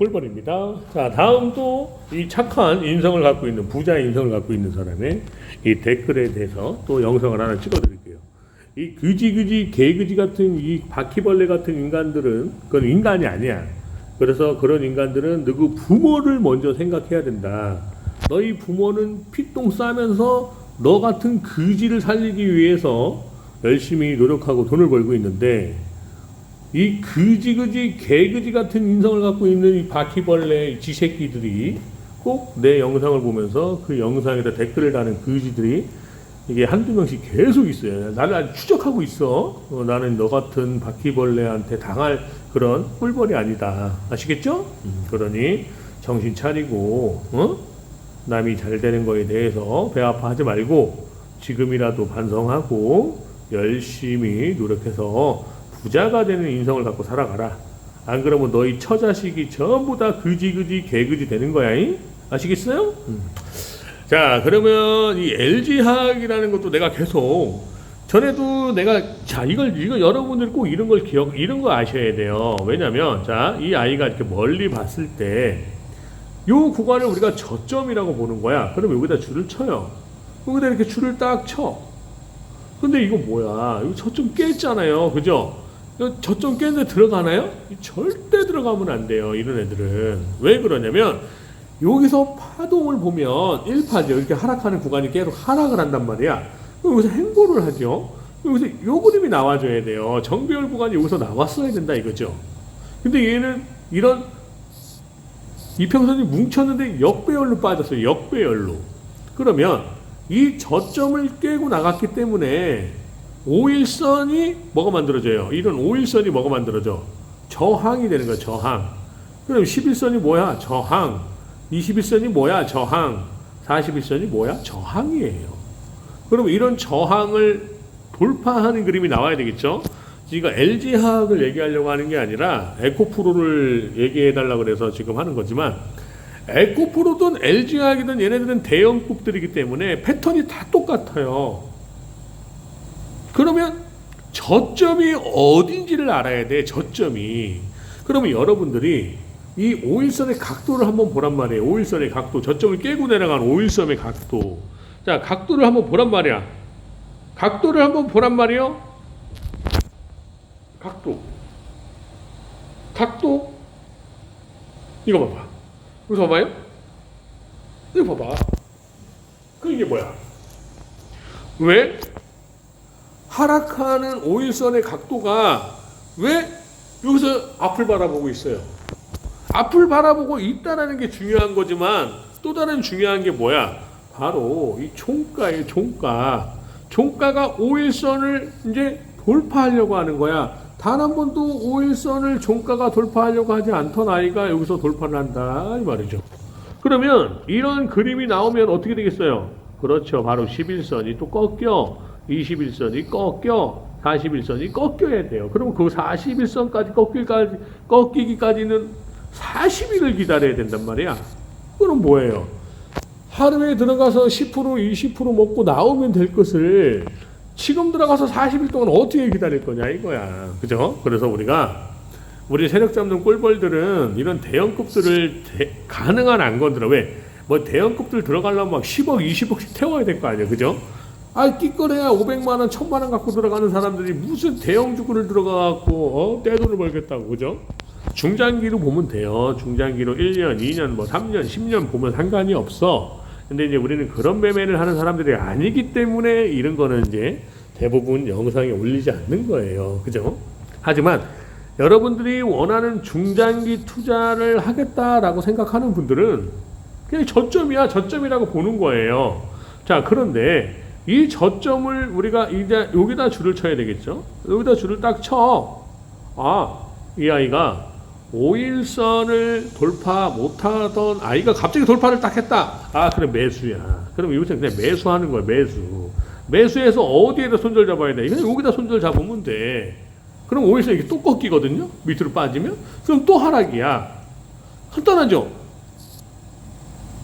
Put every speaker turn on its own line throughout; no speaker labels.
꿀벌입니다. 자, 다음 또 이 착한 인성을 갖고 있는 부자의 인성을 갖고 있는 사람의 이 댓글에 대해서 또 영상을 하나 찍어드릴게요. 이 그지그지 개그지 같은 이 바퀴벌레 같은 인간들은 그건 인간이 아니야. 그래서 그런 인간들은 누구 부모를 먼저 생각해야 된다. 너희 부모는 피똥 싸면서 너 같은 그지를 살리기 위해서 열심히 노력하고 돈을 벌고 있는데 이 그지그지 개그지 같은 인성을 갖고 있는 이 바퀴벌레 이 지새끼들이 꼭 내 영상을 보면서 그 영상에다 댓글을 다는 그지들이 이게 한두 명씩 계속 있어요. 아주 추적하고 있어. 어, 나는 너 같은 바퀴벌레한테 당할 그런 꿀벌이 아니다. 아시겠죠? 음, 그러니 정신 차리고 어? 남이 잘 되는 거에 대해서 배 아파하지 말고 지금이라도 반성하고 열심히 노력해서 부자가 되는 인성을 갖고 살아가라. 안 그러면 너희 처자식이 전부 다 그지그지 개그지 되는 거야. 잉? 아시겠어요? 음. 자, 그러면 이 LG화학이라는 것도 내가 계속 전에도 내가 자 이걸 이거 여러분들 꼭 이런 걸 기억 이런 거 아셔야 돼요. 왜냐면 자 이 아이가 이렇게 멀리 봤을 때 요 구간을 우리가 저점이라고 보는 거야. 그럼 여기다 줄을 쳐요. 여기다 이렇게 줄을 딱 쳐. 근데 이거 뭐야? 이거 저점 깼잖아요. 그죠? 저점 깼는데 들어가나요? 절대 들어가면 안 돼요. 이런 애들은. 왜 그러냐면 여기서 파동을 보면 1파죠. 이렇게 하락하는 구간이 계속 하락을 한단 말이야. 여기서 행보를 하죠. 여기서 요 그림이 나와줘야 돼요. 정배열 구간이 여기서 나왔어야 된다 이거죠. 근데 얘는 이런 이평선이 뭉쳤는데 역배열로 빠졌어요. 역배열로. 그러면 이 저점을 깨고 나갔기 때문에 5일선이 뭐가 만들어져요? 이런 5일선이 뭐가 만들어져? 저항이 되는 거야, 저항. 그럼 11선이 뭐야? 저항. 21선이 뭐야? 저항. 41선이 뭐야? 저항이에요. 그럼 이런 저항을 돌파하는 그림이 나와야 되겠죠? 지금 LG화학을 얘기하려고 하는 게 아니라 에코프로를 얘기해 달라고 그래서 지금 하는 거지만 에코프로든 LG화학이든 얘네들은 대형급들이기 때문에 패턴이 다 똑같아요. 그러면 저점이 어딘지를 알아야 돼. 저점이. 그러면 여러분들이 이 5일선의 각도를 한번 보란 말이에요. 5일선의 각도. 저점을 깨고 내려간 5일선의 각도. 자, 각도를 한번 보란 말이야. 각도를 한번 보란 말이요. 각도. 각도. 이거 봐봐. 이거 봐봐요. 이거 봐봐. 그 이게 뭐야? 왜? 하락하는 5일선의 각도가 왜 여기서 앞을 바라보고 있어요? 앞을 바라보고 있다라는 게 중요한 거지만 또 다른 중요한 게 뭐야? 바로 이 종가의 종가. 종가가 5일선을 이제 돌파하려고 하는 거야. 단 한 번도 5일선을 종가가 돌파하려고 하지 않던 아이가 여기서 돌파를 한다 이 말이죠. 그러면 이런 그림이 나오면 어떻게 되겠어요? 그렇죠. 바로 11선이 또 꺾여. 21선이 꺾여. 41선이 꺾여야 돼요. 그러면 그 41선까지 꺾기까지, 꺾이기까지는 40일을 기다려야 된단 말이야. 그럼 뭐예요? 하루에 들어가서 10% 20% 먹고 나오면 될 것을 지금 들어가서 40일 동안 어떻게 기다릴 거냐 이거야. 그죠? 그래서 우리가 우리 세력 잡는 꿀벌들은 이런 대형급들을 대- 가능한 안 건드려. 왜? 뭐 대형급들 들어가려면 막 10억, 20억씩 태워야 될 거 아니야. 그죠? 아, 끼꺼내야 500만 원, 1000만 원 갖고 들어가는 사람들이 무슨 대형 주구를 들어가 갖고 어? 떼돈을 벌겠다고. 그죠? 중장기로 보면 돼요. 중장기로 1년, 2년, 뭐 3년, 10년 보면 상관이 없어. 근데 이제 우리는 그런 매매를 하는 사람들이 아니기 때문에 이런 거는 이제 대부분 영상에 올리지 않는 거예요. 그죠? 하지만 여러분들이 원하는 중장기 투자를 하겠다라고 생각하는 분들은 그냥 저점이야, 저점이라고 보는 거예요. 자, 그런데 이 저점을 우리가 이제 여기다 줄을 쳐야 되겠죠? 여기다 줄을 딱 쳐. 아, 이 아이가 5일선을 돌파 못하던 아이가 갑자기 돌파를 딱 했다. 아, 그래 매수야. 그럼 여기서 그냥 매수하는 거야, 매수. 매수해서 어디에다 손절 잡아야 돼? 그냥 여기다 손절 잡으면 돼. 그럼 5일선 이게 또 꺾이거든요? 밑으로 빠지면? 그럼 또 하락이야. 간단하죠?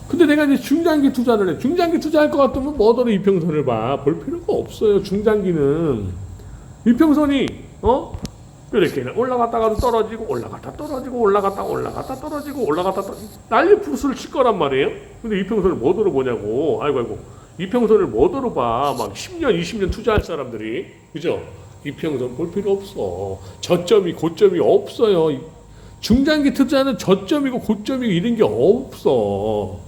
근데 내가 이제 중장기 투자를 해. 중장기 투자할 것 같으면 뭐더러 이평선을 봐. 볼 필요가 없어요. 중장기는. 이평선이, 어? 이렇게 올라갔다가도 떨어지고 올라갔다 떨어지고 올라갔다 올라갔다 떨어지고 올라갔다 떨어지고 난리 부스를 칠 거란 말이에요. 근데 이평선을 뭐더러 보냐고. 아이고 아이고. 이평선을 뭐더러 봐. 막 10년 20년 투자할 사람들이 그죠? 이평선 볼 필요 없어. 저점이 고점이 없어요. 중장기 투자는 저점이고 고점이고 이런 게 없어.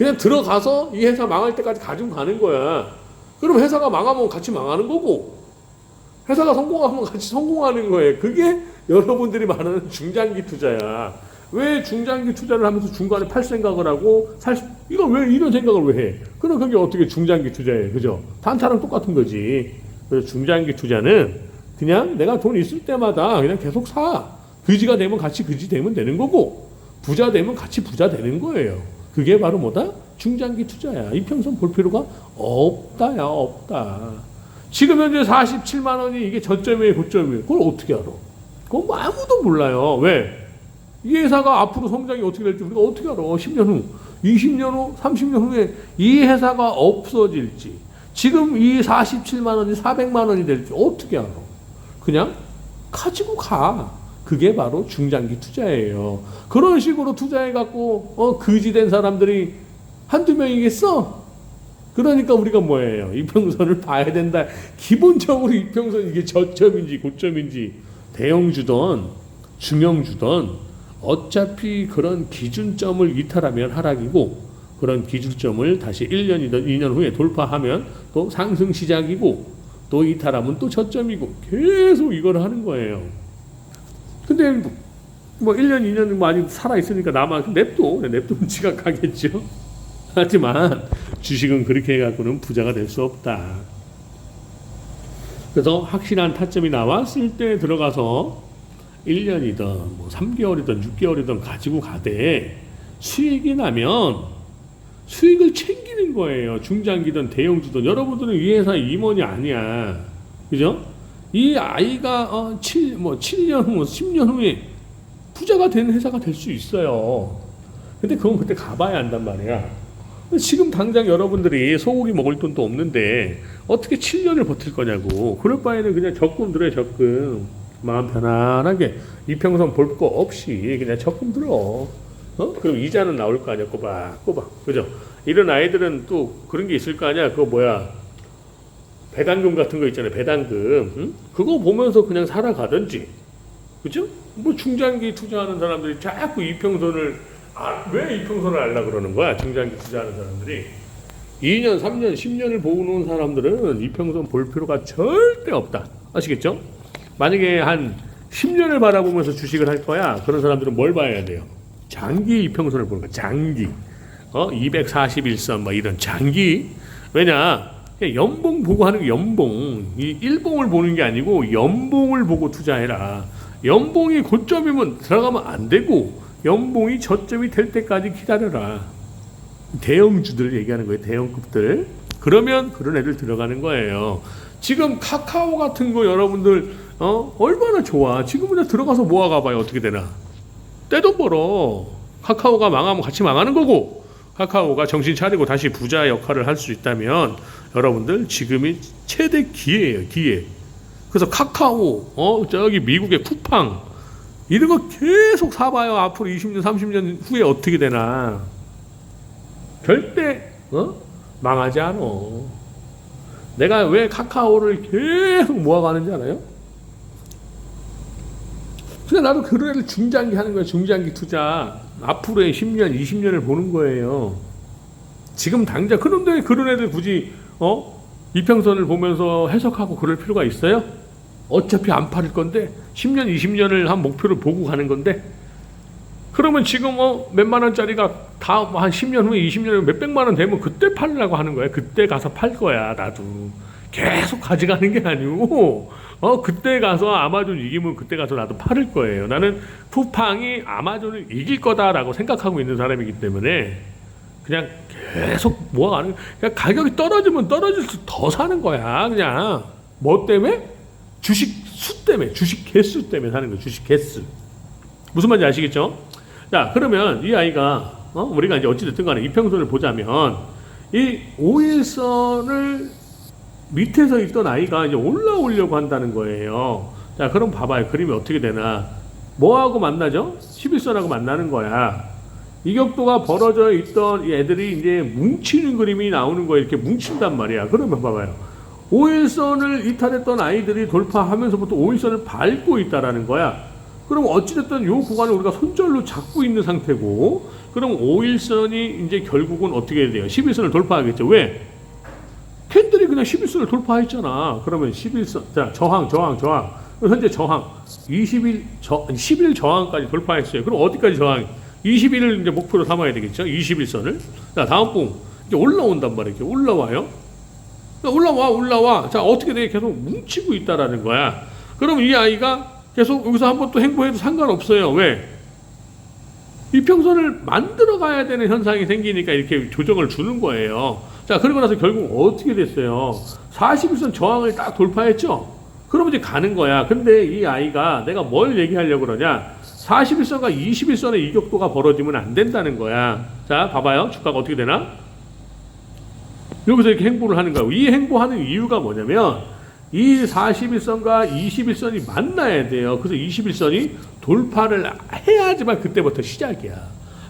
그냥 들어가서 이 회사 망할 때까지 가지고 가는 거야. 그럼 회사가 망하면 같이 망하는 거고 회사가 성공하면 같이 성공하는 거예요. 그게 여러분들이 말하는 중장기 투자야. 왜 중장기 투자를 하면서 중간에 팔 생각을 하고 살 수- 이거 왜 이런 생각을 왜 해? 그럼 그게 어떻게 중장기 투자예요, 그죠? 단타랑 똑같은 거지. 그래서 중장기 투자는 그냥 내가 돈 있을 때마다 그냥 계속 사. 그지가 되면 같이 그지 되면 되는 거고 부자 되면 같이 부자 되는 거예요. 그게 바로 뭐다? 중장기 투자야. 이평선 볼 필요가 없다야, 없다. 지금 현재 47만 원이 이게 저점이에요, 고점이에요. 그걸 어떻게 알아? 그건 뭐 아무도 몰라요. 왜? 이 회사가 앞으로 성장이 어떻게 될지 우리가 어떻게 알아? 10년 후, 20년 후, 30년 후에 이 회사가 없어질지, 지금 이 47만 원이 400만 원이 될지 어떻게 알아? 그냥 가지고 가. 그게 바로 중장기 투자예요. 그런 식으로 투자해갖고, 어, 거지된 사람들이 한두 명이겠어? 그러니까 우리가 뭐예요? 이평선을 봐야 된다. 기본적으로 이평선 이게 저점인지 고점인지 대형주든 중형주든 어차피 그런 기준점을 이탈하면 하락이고 그런 기준점을 다시 1년이든 2년 후에 돌파하면 또 상승 시작이고 또 이탈하면 또 저점이고 계속 이걸 하는 거예요. 근데 뭐 1년, 2년 많이 살아있으니까 나만 냅둬. 냅두면 지가 가겠죠. 하지만 주식은 그렇게 해갖고는 부자가 될 수 없다. 그래서 확실한 타점이 나왔을 때 들어가서 1년이든 뭐 3개월이든 6개월이든 가지고 가되 수익이 나면 수익을 챙기는 거예요. 중장기든 대형주든 여러분들은 이 회사 임원이 아니야. 그죠? 이 아이가 어, 7, 뭐 7년 후, 10년 후에 부자가 되는 회사가 될 수 있어요. 근데 그건 그때 가봐야 한단 말이야. 지금 당장 여러분들이 소고기 먹을 돈도 없는데 어떻게 7년을 버틸 거냐고. 그럴 바에는 그냥 적금 들어요, 적금. 마음 편안하게 이평선 볼 거 없이 그냥 적금 들어. 어? 그럼 이자는 나올 거 아니야, 꼬박, 꼬박. 그죠? 이런 아이들은 또 그런 게 있을 거 아니야. 그거 뭐야. 배당금 같은 거 있잖아요. 배당금. 응? 그거 보면서 그냥 살아가든지. 그죠? 뭐 중장기 투자하는 사람들이 자꾸 이평선을 아, 왜 이평선을 알라 그러는 거야? 중장기 투자하는 사람들이 2년, 3년, 10년을 보고 놓은 사람들은 이평선 볼 필요가 절대 없다. 아시겠죠? 만약에 한 10년을 바라보면서 주식을 할 거야. 그런 사람들은 뭘 봐야 돼요? 장기 이평선을 보는 거야. 장기. 어, 241선 뭐 이런 장기. 왜냐? 그냥 연봉 보고 하는 게 연봉. 이 일봉을 보는 게 아니고 연봉을 보고 투자해라. 연봉이 고점이면 들어가면 안 되고 연봉이 저점이 될 때까지 기다려라. 대형주들 얘기하는 거예요. 대형급들. 그러면 그런 애들 들어가는 거예요. 지금 카카오 같은 거 여러분들 어 얼마나 좋아. 지금 그냥 들어가서 모아가 봐요. 어떻게 되나. 떼돈 벌어. 카카오가 망하면 같이 망하는 거고 카카오가 정신 차리고 다시 부자 역할을 할 수 있다면 여러분들 지금이 최대 기회예요. 기회. 그래서 카카오 어 저기 미국의 쿠팡 이런 거 계속 사봐요. 앞으로 20년, 30년 후에 어떻게 되나. 절대 어? 망하지 않아. 내가 왜 카카오를 계속 모아가는지 알아요? 그냥 나도 그런 애를 중장기 하는 거야. 중장기 투자. 앞으로의 10년, 20년을 보는 거예요. 지금 당장 그런데 그런 애들 굳이 어 이평선을 보면서 해석하고 그럴 필요가 있어요? 어차피 안 팔을 건데 10년, 20년을 한 목표를 보고 가는 건데 그러면 지금 어 몇만 원짜리가 다 한 10년 후에 20년 후에 몇백만 원 되면 그때 팔려고 하는 거야. 그때 가서 팔 거야. 나도 계속 가져가는 게 아니고 어 그때 가서 아마존 이기면 그때 가서 나도 팔을 거예요. 나는 쿠팡이 아마존을 이길 거다라고 생각하고 있는 사람이기 때문에 그냥 계속 모아가는 그냥 가격이 떨어지면 떨어질수록 더 사는 거야. 그냥 뭐 때문에 주식 수 때문에 주식 개수 때문에 사는 거야. 주식 개수 무슨 말인지 아시겠죠? 자 그러면 이 아이가 어? 우리가 이제 어찌됐든 간에 이평선을 보자면 이 5일선을 밑에서 있던 아이가 이제 올라오려고 한다는 거예요. 자, 그럼 봐봐요. 그림이 어떻게 되나. 뭐하고 만나죠? 11선하고 만나는 거야. 이격도가 벌어져 있던 이 애들이 이제 뭉치는 그림이 나오는 거예요. 이렇게 뭉친단 말이야. 그러면 봐봐요. 5일선을 이탈했던 아이들이 돌파하면서부터 5일선을 밟고 있다라는 거야. 그럼 어찌됐든 요 구간을 우리가 손절로 잡고 있는 상태고, 그럼 5일선이 이제 결국은 어떻게 해야 돼요? 11선을 돌파하겠죠. 왜? 캔들이 그냥 11선을 돌파했잖아. 그러면 11선, 자, 저항, 저항, 저항. 현재 저항, 20일, 저, 10일 저항까지 돌파했어요. 그럼 어디까지 저항? 20일을 이제 목표로 삼아야 되겠죠. 21선을. 자, 다음 분. 이제 올라온단 말이에요. 이렇게 올라와요. 자, 올라와, 올라와. 자, 어떻게 돼? 계속 뭉치고 있다라는 거야. 그럼 이 아이가 계속 여기서 한번 또 행보해도 상관없어요. 왜? 이평선을 만들어 가야 되는 현상이 생기니까 이렇게 조정을 주는 거예요. 자, 그리고 나서 결국 어떻게 됐어요? 41선 저항을 딱 돌파했죠? 그러면 이제 가는 거야. 근데 이 아이가 내가 뭘 얘기하려고 그러냐? 41선과 21선의 이격도가 벌어지면 안 된다는 거야. 자, 봐봐요. 주가가 어떻게 되나? 여기서 이렇게 행보를 하는 거야. 이 행보하는 이유가 뭐냐면 이 41선과 21선이 만나야 돼요. 그래서 21선이 돌파를 해야지만 그때부터 시작이야.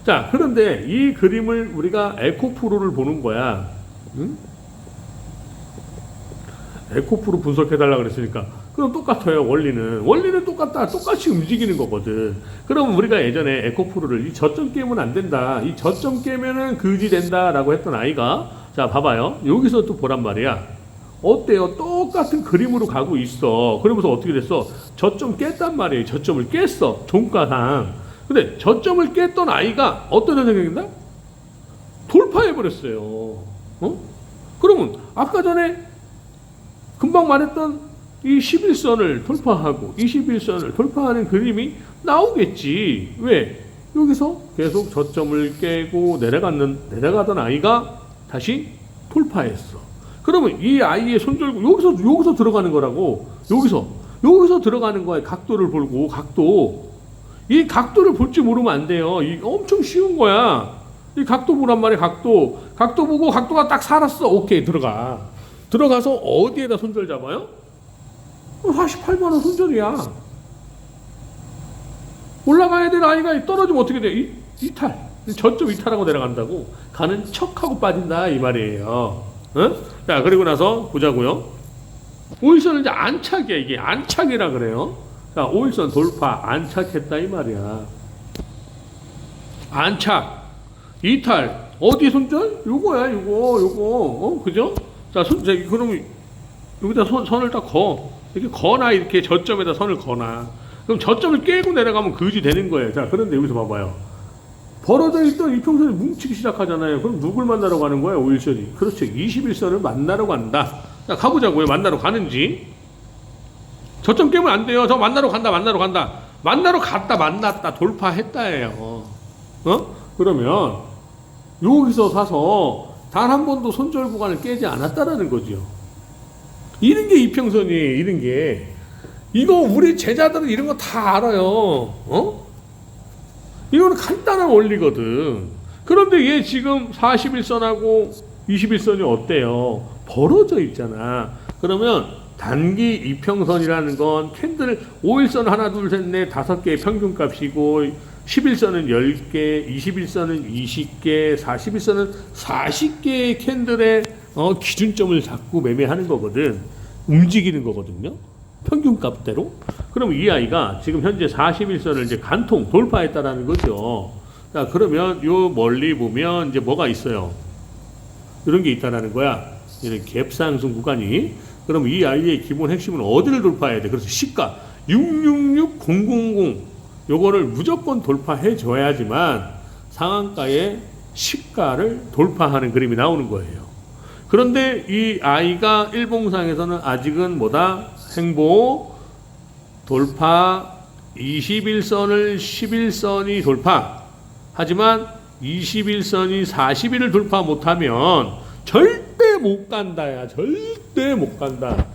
자, 그런데 이 그림을 우리가 에코프로를 보는 거야. 응? 에코프로 분석해달라 그랬으니까. 그럼 똑같아요, 원리는. 원리는 똑같다. 똑같이 움직이는 거거든. 그럼 우리가 예전에 에코프로를 이 저점 깨면 안 된다. 이 저점 깨면은 그지 된다 라고 했던 아이가 자, 봐봐요. 여기서 또 보란 말이야. 어때요? 똑같은 그림으로 가고 있어. 그러면서 어떻게 됐어? 저점 깼단 말이에요. 저점을 깼어. 종가상. 근데 저점을 깼던 아이가 어떤 현상이 생긴다? 돌파해버렸어요. 어? 그러면 아까 전에 금방 말했던 이 11선을 돌파하고 21선을 돌파하는 그림이 나오겠지. 왜? 여기서 계속 저점을 깨고 내려갔는, 내려가던 아이가 다시 돌파했어. 그러면 이 아이의 손절구 여기서 여기서 들어가는 거라고 여기서 여기서 들어가는 거야 각도를 보고 각도 이 각도를 볼 줄 모르면 안 돼요 이 엄청 쉬운 거야 이 각도 보란 말이야 각도. 각도 보고 각도가 딱 살았어. 오케이 들어가. 들어가서 어디에다 손절 잡아요? 48만 원 손절이야. 올라가야 될 아이가 떨어지면 어떻게 돼? 이, 이탈. 저점 이탈하고 내려간다고? 가는 척하고 빠진다 이 말이에요. 어? 자, 그리고 나서 보자고요. 오일선은 이제 안착이야, 이게. 안착이라 그래요. 자, 오일선 돌파, 안착했다, 이 말이야. 안착, 이탈, 어디 손절? 요거야, 요거, 요거. 어, 그죠? 자, 손, 자, 그럼 여기다 손, 선을 딱 거. 이렇게 거나, 이렇게 저점에다 선을 거나. 그럼 저점을 깨고 내려가면 그지 되는 거예요. 자, 그런데 여기서 봐봐요. 벌어져 있던 이평선이 뭉치기 시작하잖아요. 그럼 누굴 만나러 가는 거야, 5일선이? 그렇죠. 21선을 만나러 간다. 자, 가보자고요. 만나러 가는지. 저점 깨면 안 돼요. 저 만나러 간다, 만나러 간다. 만나러 갔다, 만났다, 돌파했다예요. 어? 그러면 여기서 사서 단 한 번도 손절 구간을 깨지 않았다라는 거죠. 이런 게 이평선이에요, 이런 게. 이거 우리 제자들은 이런 거 다 알아요. 어? 이거는 간단한 원리거든. 그런데 얘 지금 41선하고 21선이 어때요? 벌어져 있잖아. 그러면 단기 이평선이라는 건 캔들 5일선 하나 둘 셋 넷 다섯 개의 평균값이고 11선은 10개, 21선은 20개, 41선은 40개의 캔들의 어, 기준점을 잡고 매매하는 거거든. 움직이는 거거든요. 평균 값대로. 그럼 이 아이가 지금 현재 41선을 이제 간통 돌파했다라는 거죠. 자, 그러면 요 멀리 보면 이제 뭐가 있어요? 이런 게 있다라는 거야. 이런 갭 상승 구간이. 그럼 이 아이의 기본 핵심은 어디를 돌파해야 돼? 그래서 시가 666000 요거를 무조건 돌파해 줘야지만 상한가의 시가를 돌파하는 그림이 나오는 거예요. 그런데 이 아이가 일봉상에서는 아직은 뭐다? 행보 돌파 21선을 11선이 돌파 하지만 21선이 40일을 돌파 못하면 절대 못 간다야 절대 못 간다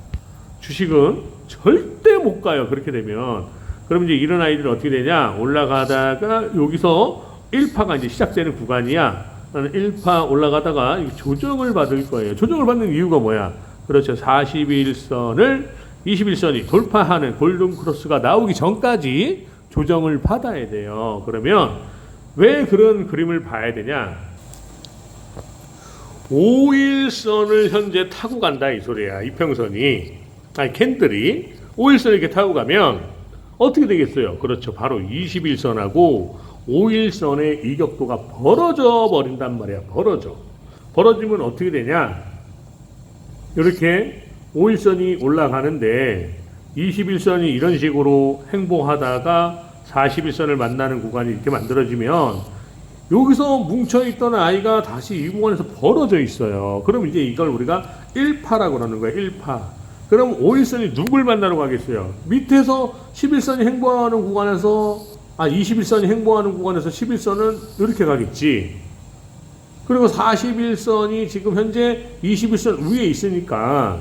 주식은 절대 못 가요 그렇게 되면 그럼 이제 이런 아이들은 어떻게 되냐 올라가다가 여기서 1파가 이제 시작되는 구간이야 1파 올라가다가 조정을 받을 거예요 조정을 받는 이유가 뭐야 그렇죠 41선을 21선이 돌파하는 골든 크로스가 나오기 전까지 조정을 받아야 돼요. 그러면 왜 그런 그림을 봐야 되냐? 5일선을 현재 타고 간다 이 소리야. 이평선이 아니 캔들이 5일선을 이렇게 타고 가면 어떻게 되겠어요? 그렇죠. 바로 21선하고 5일선의 이격도가 벌어져 버린단 말이야. 벌어져. 벌어지면 어떻게 되냐? 이렇게 5일선이 올라가는데 21선이 이런 식으로 행보하다가 41선을 만나는 구간이 이렇게 만들어지면 여기서 뭉쳐있던 아이가 다시 이 구간에서 벌어져 있어요. 그럼 이제 이걸 우리가 1파라고 그러는 거예요. 1파. 그럼 5일선이 누굴 만나러 가겠어요? 밑에서 11선이 행보하는 구간에서 아 21선이 행보하는 구간에서 11선은 이렇게 가겠지. 그리고 41선이 지금 현재 21선 위에 있으니까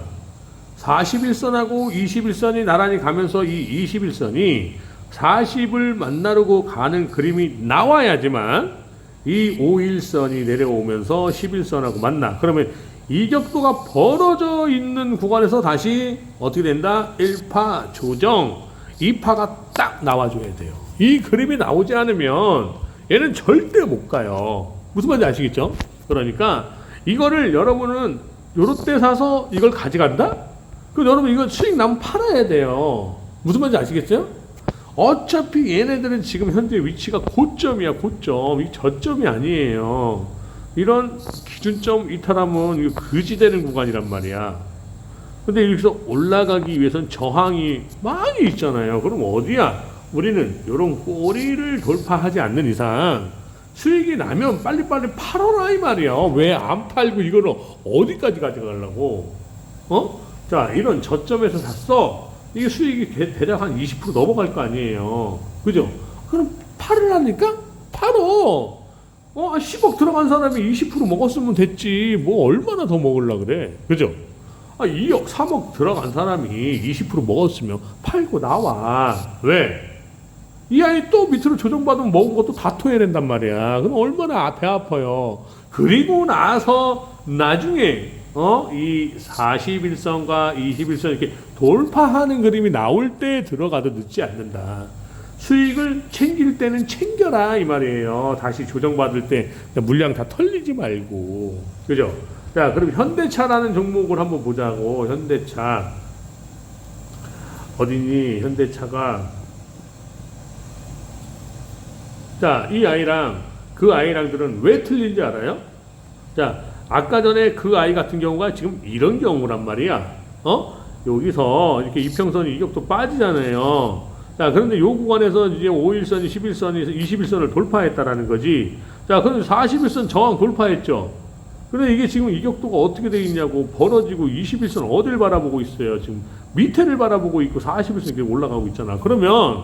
41선하고 21선이 나란히 가면서 이 21선이 40을 만나려고 가는 그림이 나와야지만 이 5일선이 내려오면서 11선하고 만나. 그러면 이격도가 벌어져 있는 구간에서 다시 어떻게 된다? 1파 조정. 2파가 딱 나와줘야 돼요. 이 그림이 나오지 않으면 얘는 절대 못 가요. 무슨 말인지 아시겠죠? 그러니까 이거를 여러분은 때 사서 이걸 가져간다? 그럼 여러분 이거 수익 나면 팔아야 돼요. 무슨 말인지 아시겠죠? 어차피 얘네들은 지금 현재 위치가 고점이야, 고점. 이 저점이 아니에요. 이런 기준점 이탈하면 이거 그지되는 구간이란 말이야. 근데 여기서 올라가기 위해선 저항이 많이 있잖아요. 그럼 어디야? 우리는 이런 꼬리를 돌파하지 않는 이상 수익이 나면 빨리빨리 팔아라 이 말이야. 왜 안 팔고 이거를 어디까지 가져가려고? 어? 자, 이런 저점에서 샀어. 이게 수익이 대, 대략 한 20% 넘어갈 거 아니에요. 그죠? 그럼 팔으라니까? 팔어. 어, 아, 10억 들어간 사람이 20% 먹었으면 됐지. 뭐 얼마나 더 먹으려 그래. 그죠? 아, 2억, 3억 들어간 사람이 20% 먹었으면 팔고 나와. 왜? 이 아이 또 밑으로 조정받으면 먹은 것도 다 토해낸단 말이야. 그럼 얼마나 배 아파요. 그리고 나서 나중에 어? 이 41선과 21선 이렇게 돌파하는 그림이 나올 때 들어가도 늦지 않는다. 수익을 챙길 때는 챙겨라 이 말이에요. 다시 조정받을 때 물량 다 털리지 말고. 그죠? 자, 그럼 현대차라는 종목을 한번 보자고. 현대차. 어디니? 현대차가 자, 이 아이랑 그 아이랑들은 왜 틀린지 알아요? 자, 아까 전에 그 아이 같은 경우가 지금 이런 경우란 말이야. 어? 여기서 이렇게 이평선이 이격도 빠지잖아요. 자, 그런데 요 구간에서 이제 5일선이 11선이 21선을 돌파했다라는 거지. 자, 그런데 41선 저항 돌파했죠. 근데 이게 지금 이격도가 어떻게 되어 있냐고 벌어지고 21선 어딜 바라보고 있어요. 지금 밑에를 바라보고 있고 41선 이렇게 올라가고 있잖아. 그러면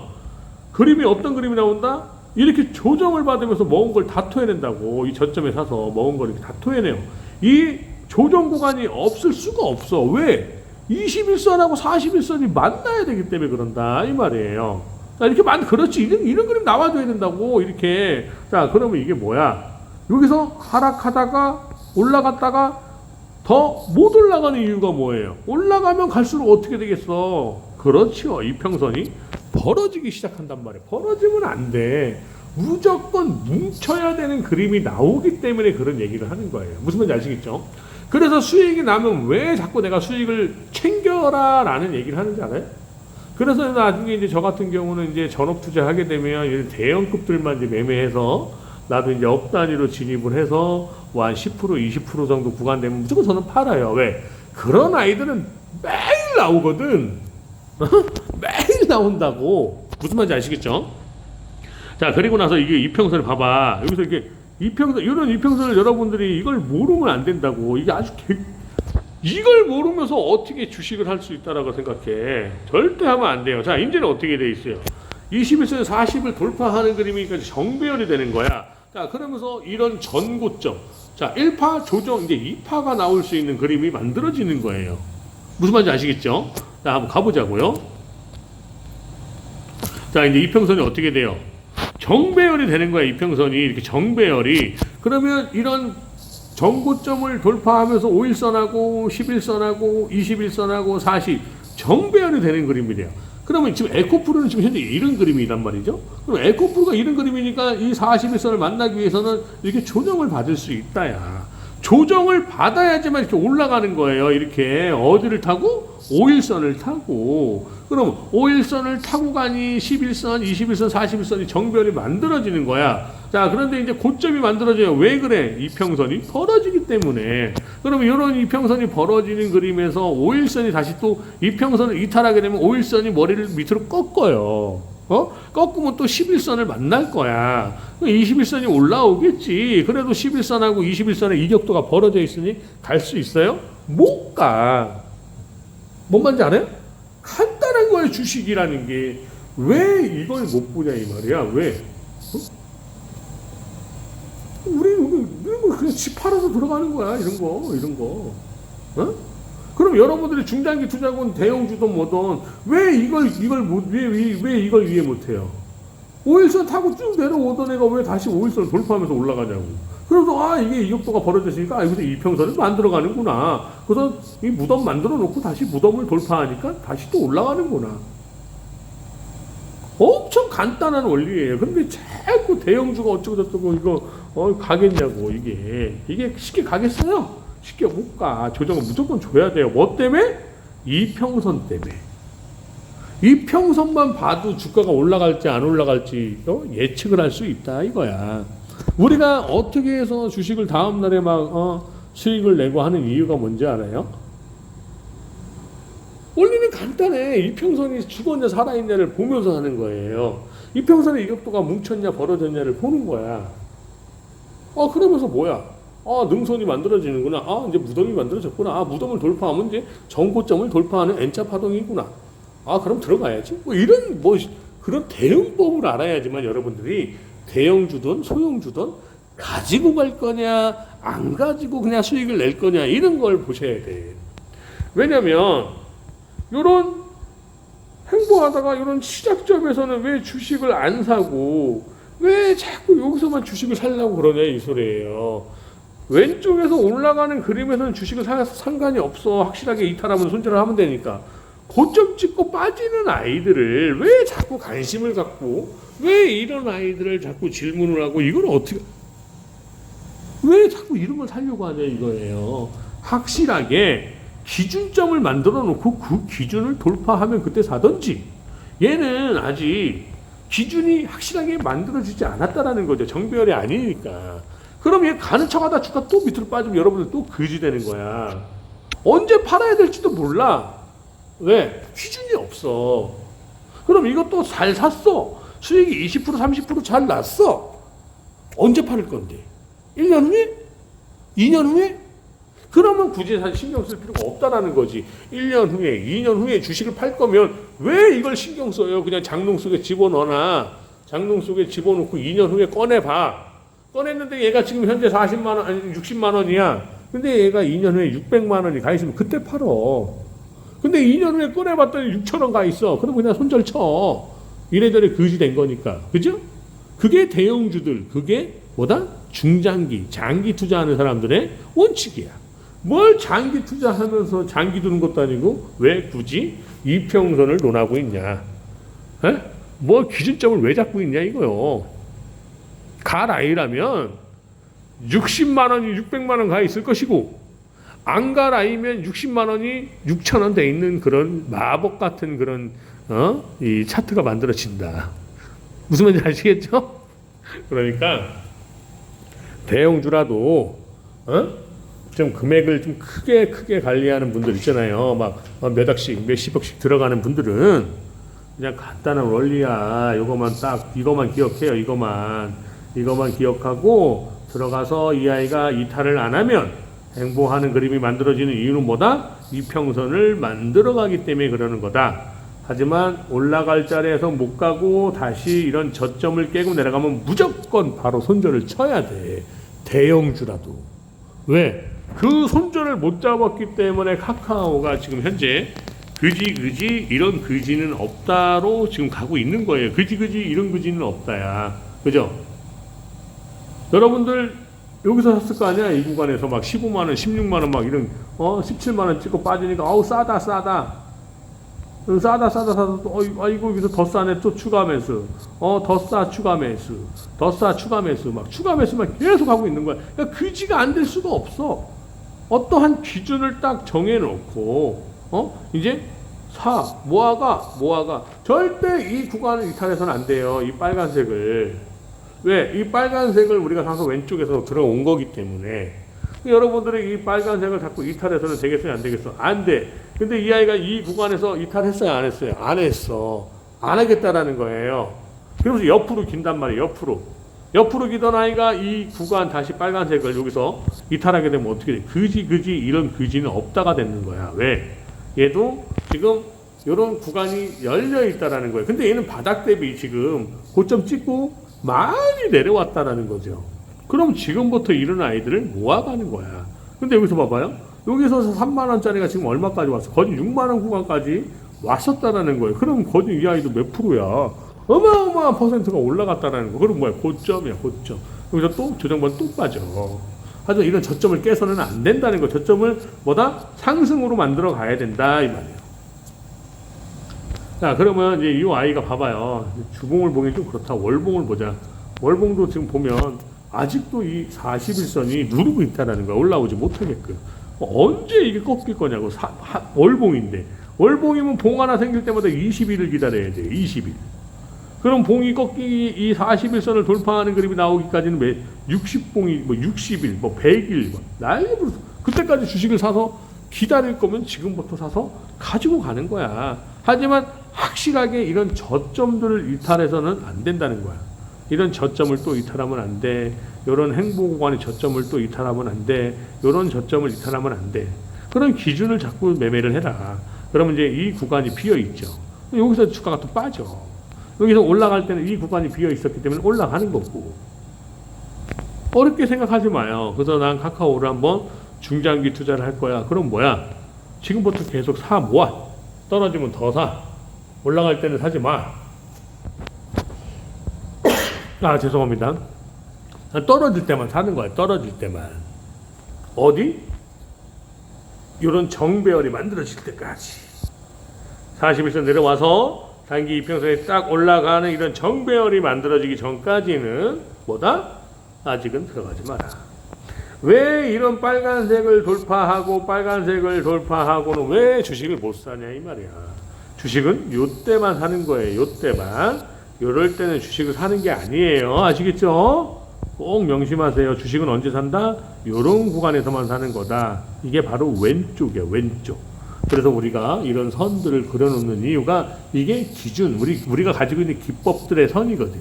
그림이 어떤 그림이 나온다? 이렇게 조정을 받으면서 먹은 걸 다 토해낸다고 이 저점에 사서 먹은 걸 이렇게 다 토해내요. 이 조정 구간이 없을 수가 없어. 왜? 21선하고 41선이 만나야 되기 때문에 그런다 이 말이에요. 자, 이렇게 만 그렇지 이런 이런 그림 나와줘야 된다고 이렇게 자 그러면 이게 뭐야? 여기서 하락하다가 올라갔다가 더 못 올라가는 이유가 뭐예요? 올라가면 갈수록 어떻게 되겠어? 그렇죠. 이평선이 벌어지기 시작한단 말이에요. 벌어지면 안 돼. 무조건 뭉쳐야 되는 그림이 나오기 때문에 그런 얘기를 하는 거예요. 무슨 말인지 아시겠죠? 그래서 수익이 나면 왜 자꾸 내가 수익을 챙겨라 라는 얘기를 하는지 알아요? 그래서 나중에 이제 저 같은 경우는 이제 전업 투자하게 되면 대형급들만 이제 매매해서 나도 이제 업 단위로 진입을 해서 뭐 한 10% 20% 정도 구간 되면 무조건 저는 팔아요. 왜? 그런 아이들은 매일 나오거든. 매일 나온다고. 무슨 말인지 아시겠죠? 자, 그리고 나서 이게 이평선을 봐봐. 여기서 이게 이평선, 이런 이평선을 여러분들이 이걸 모르면 안 된다고. 이게 아주 개, 이걸 모르면서 어떻게 주식을 할 수 있다라고 생각해. 절대 하면 안 돼요. 자, 이제는 어떻게 돼 있어요? 21선 40을 돌파하는 그림이니까 정배열이 되는 거야. 자, 그러면서 이런 전고점. 자, 1파 조정, 이제 2파가 나올 수 있는 그림이 만들어지는 거예요. 무슨 말인지 아시겠죠? 자, 한번 가보자고요. 자, 이제 이평선이 어떻게 돼요? 정배열이 되는 거야, 이평선이. 이렇게 정배열이. 그러면 이런 전고점을 돌파하면서 5일선하고 11선하고 21선하고 40 정배열이 되는 그림이래요. 그러면 지금 에코프로는 지금 현재 이런 그림이란 말이죠. 그럼 에코프로가 이런 그림이니까 이 41선을 만나기 위해서는 이렇게 조정을 받을 수 있다야. 조정을 받아야지만 이렇게 올라가는 거예요. 이렇게 어디를 타고 5일선을 타고 그럼 5일선을 타고 가니 11선, 21선, 41선이 정별이 만들어지는 거야. 자, 그런데 이제 고점이 만들어져요. 왜 그래? 이평선이 벌어지기 때문에. 그러면 이런 이평선이 벌어지는 그림에서 5일선이 다시 또 이평선을 이탈하게 되면 5일선이 머리를 밑으로 꺾어요. 어? 꺾으면 또 11선을 만날 거야. 21선이 올라오겠지. 그래도 11선하고 21선의 이격도가 벌어져 있으니 갈 수 있어요? 못 가. 뭔 말인지 알아요? 간단한 거예요, 주식이라는 게. 왜 이걸 못 보냐, 이 말이야. 왜? 어? 우리, 이런 거 그냥 집 팔아서 들어가는 거야, 이런 거, 이런 거. 어? 그럼 여러분들이 중장기 투자군 대형주든 뭐든 왜 이걸 이걸 못왜왜 왜 이걸 이해 못해요? 5일선 타고 쭉 내려오던 애가 왜 다시 5일선을 돌파하면서 올라가냐고. 그래서 아 이게 이격도가 벌어졌으니까 아 여기서 이평선을 만들어가는구나. 그래서 이 무덤 만들어 놓고 다시 무덤을 돌파하니까 다시 또 올라가는구나. 엄청 간단한 원리예요. 근데 자꾸 대형주가 어쩌고 저쩌고 이거 어 가겠냐고 이게 이게 쉽게 가겠어요? 쉽게 못 가. 조정을 무조건 줘야 돼요. 뭐 때문에? 이평선 때문에. 이평선만 봐도 주가가 올라갈지 안 올라갈지 어? 예측을 할 수 있다 이거야. 우리가 어떻게 해서 주식을 다음 날에 막 어, 수익을 내고 하는 이유가 뭔지 알아요? 원리는 간단해. 이평선이 죽었냐 살아있냐를 보면서 하는 거예요. 이평선의 이격도가 뭉쳤냐 벌어졌냐를 보는 거야. 어 그러면서 뭐야? 아 능선이 만들어지는구나. 아 이제 무덤이 만들어졌구나. 아 무덤을 돌파하면 이제 정고점을 돌파하는 N자 파동이구나. 아 그럼 들어가야지. 뭐 이런 뭐 그런 대응법을 알아야지만 여러분들이 대형주든 소형주든 가지고 갈 거냐 안 가지고 그냥 수익을 낼 거냐 이런 걸 보셔야 돼. 왜냐면 요런 행보하다가 이런 시작점에서는 왜 주식을 안 사고 왜 자꾸 여기서만 주식을 살려고 그러냐 이 소리예요. 왼쪽에서 올라가는 그림에서는 주식을 사서 상관이 없어. 확실하게 이탈하면 손절을 하면 되니까. 고점 찍고 빠지는 아이들을 왜 자꾸 관심을 갖고 왜 이런 아이들을 자꾸 질문을 하고 이걸 어떻게 왜 자꾸 이런 걸 살려고 하냐 이거예요. 확실하게 기준점을 만들어 놓고 그 기준을 돌파하면 그때 사든지 얘는 아직 기준이 확실하게 만들어지지 않았다라는 거죠. 정배열이 아니니까. 그럼 얘 가는 척하다 주가 또 밑으로 빠지면 여러분들 또 그지 되는 거야. 언제 팔아야 될지도 몰라. 왜? 기준이 없어. 그럼 이것도 잘 샀어. 수익이 20% 30%잘 났어. 언제 팔을 건데? 1년 후에? 2년 후에? 그러면 굳이 사실 신경 쓸 필요가 없다라는 거지. 1년 후에, 2년 후에 주식을 팔 거면 왜 이걸 신경 써요? 그냥 장롱 속에 집어넣어놔. 장롱 속에 집어넣고 2년 후에 꺼내봐. 꺼냈는데 얘가 지금 현재 40만 원, 아니 60만 원이야. 근데 얘가 2년 후에 600만 원이 가 있으면 그때 팔어. 근데 2년 후에 꺼내봤더니 6천 원 가 있어. 그럼 그냥 손절 쳐. 이래저래 그지 된 거니까. 그죠? 그게 대형주들, 그게 뭐다? 중장기, 장기 투자하는 사람들의 원칙이야. 뭘 장기 투자하면서 장기 두는 것도 아니고 왜 굳이 이평선을 논하고 있냐? 에? 뭐 기준점을 왜 잡고 있냐 이거요. 갈 아이라면 60만 원이 600만 원 가 있을 것이고 안갈 아이면 60만 원이 6천 원 돼 있는 그런 마법 같은 그런 어? 이 차트가 만들어진다. 무슨 말인지 아시겠죠? 그러니까 대형주라도 어? 좀 금액을 좀 크게 크게 관리하는 분들 있잖아요. 막 몇 억씩 몇십억씩 들어가는 분들은 그냥 간단한 원리야. 이거만 딱 이거만 기억해요. 이거만 이거만 기억하고 들어가서 이 아이가 이탈을 안 하면 행보하는 그림이 만들어지는 이유는 뭐다? 이평선을 만들어가기 때문에 그러는 거다. 하지만 올라갈 자리에서 못 가고 다시 이런 저점을 깨고 내려가면 무조건 바로 손절을 쳐야 돼. 대형주라도. 왜? 그 손절을 못 잡았기 때문에 카카오가 지금 현재 그지 그지 이런 그지는 없다로 지금 가고 있는 거예요. 그지 그지 이런 그지는 없다야. 그죠? 여러분들 여기서 샀을 거 아니야? 이 구간에서 막 15만 원, 16만 원 막 이런 어 17만 원 찍고 빠지니까 아우 싸다 싸다. 어, 싸다 싸다 싸다 또 어이, 아이고 여기서 더 싸네. 또 추가 매수. 어더 싸 추가 매수. 더 싸 추가 매수. 막 추가 매수만 계속 하고 있는 거야. 그러니까 규지가 안 될 수가 없어. 어떠한 기준을 딱 정해놓고 어? 이제 사 모아가 모아가. 절대 이 구간을 이탈해서는 안 돼요. 이 빨간색을 왜? 이 빨간색을 우리가 사서 왼쪽에서 들어온 거기 때문에 여러분들이 이 빨간색을 자꾸 이탈해서는 되겠어요? 안 되겠어 안 돼. 근데 이 아이가 이 구간에서 이탈했어요? 안 했어요? 안 했어. 안 하겠다라는 거예요. 그러면서 옆으로 긴단 말이에요 옆으로. 옆으로 기던 아이가 이 구간 다시 빨간색을 여기서 이탈하게 되면 어떻게 돼? 그지 그지 이런 그지는 없다가 되는 거야. 왜? 얘도 지금 이런 구간이 열려 있다라는 거예요. 근데 얘는 바닥 대비 지금 고점 찍고 많이 내려왔다라는 거죠 그럼 지금부터 이런 아이들을 모아가는 거야. 근데 여기서 봐봐요. 여기서 3만 원짜리가 지금 얼마까지 왔어? 거의 6만 원 구간까지 왔었다라는 거예요. 그럼 거의 이 아이도 몇 프로야? 어마어마한 퍼센트가 올라갔다라는 거. 그럼 뭐야? 고점이야, 고점. 여기서 또 조정반 또 빠져. 하지만 이런 저점을 깨서는 안 된다는 거. 저점을 뭐다? 상승으로 만들어 가야 된다 이 말이에요. 자, 그러면 이제 이 아이가 봐봐요. 주봉을 보기 좀 그렇다. 월봉을 보자. 월봉도 지금 보면 아직도 이 41선이 누르고 있다라는 거야. 올라오지 못하게끔. 언제 이게 꺾일 거냐고. 사, 하, 월봉인데. 월봉이면 봉 하나 생길 때마다 20일을 기다려야 돼. 20일. 그럼 봉이 꺾이기 이 41선을 돌파하는 그림이 나오기까지는 매 60봉이 뭐 60일, 뭐 100일, 뭐 날부터 그때까지 주식을 사서 기다릴 거면 지금부터 사서 가지고 가는 거야. 하지만 확실하게 이런 저점들을 이탈해서는 안 된다는 거야. 이런 저점을 또 이탈하면 안 돼. 이런 행보 구간의 저점을 또 이탈하면 안 돼. 이런 저점을 이탈하면 안 돼. 그런 기준을 자꾸 매매를 해라. 그러면 이제 이 구간이 비어 있죠. 여기서 주가가 또 빠져. 여기서 올라갈 때는 이 구간이 비어 있었기 때문에 올라가는 거고. 어렵게 생각하지 마요. 그래서 난 카카오를 한번 중장기 투자를 할 거야. 그럼 뭐야? 지금부터 계속 사 모아. 떨어지면 더 사. 올라갈 때는 사지 마. 아 죄송합니다. 떨어질 때만 사는 거야. 떨어질 때만. 어디? 이런 정배열이 만들어질 때까지. 41선 내려와서 단기 이평선에 딱 올라가는 이런 정배열이 만들어지기 전까지는 뭐다? 아직은 들어가지 마라. 왜 이런 빨간색을 돌파하고 빨간색을 돌파하고는 왜 주식을 못 사냐 이 말이야. 주식은 요 때만 사는 거예요. 요 때만. 요럴 때는 주식을 사는 게 아니에요. 아시겠죠? 꼭 명심하세요. 주식은 언제 산다? 요런 구간에서만 사는 거다. 이게 바로 왼쪽이야, 왼쪽. 그래서 우리가 이런 선들을 그려놓는 이유가 이게 기준, 우리, 우리가 가지고 있는 기법들의 선이거든.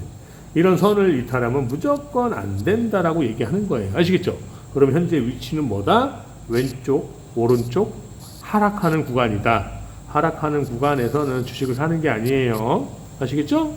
이런 선을 이탈하면 무조건 안 된다라고 얘기하는 거예요. 아시겠죠? 그럼 현재 위치는 뭐다? 왼쪽, 오른쪽, 하락하는 구간이다. 하락하는 구간에서는 주식을 사는 게 아니에요. 아시겠죠?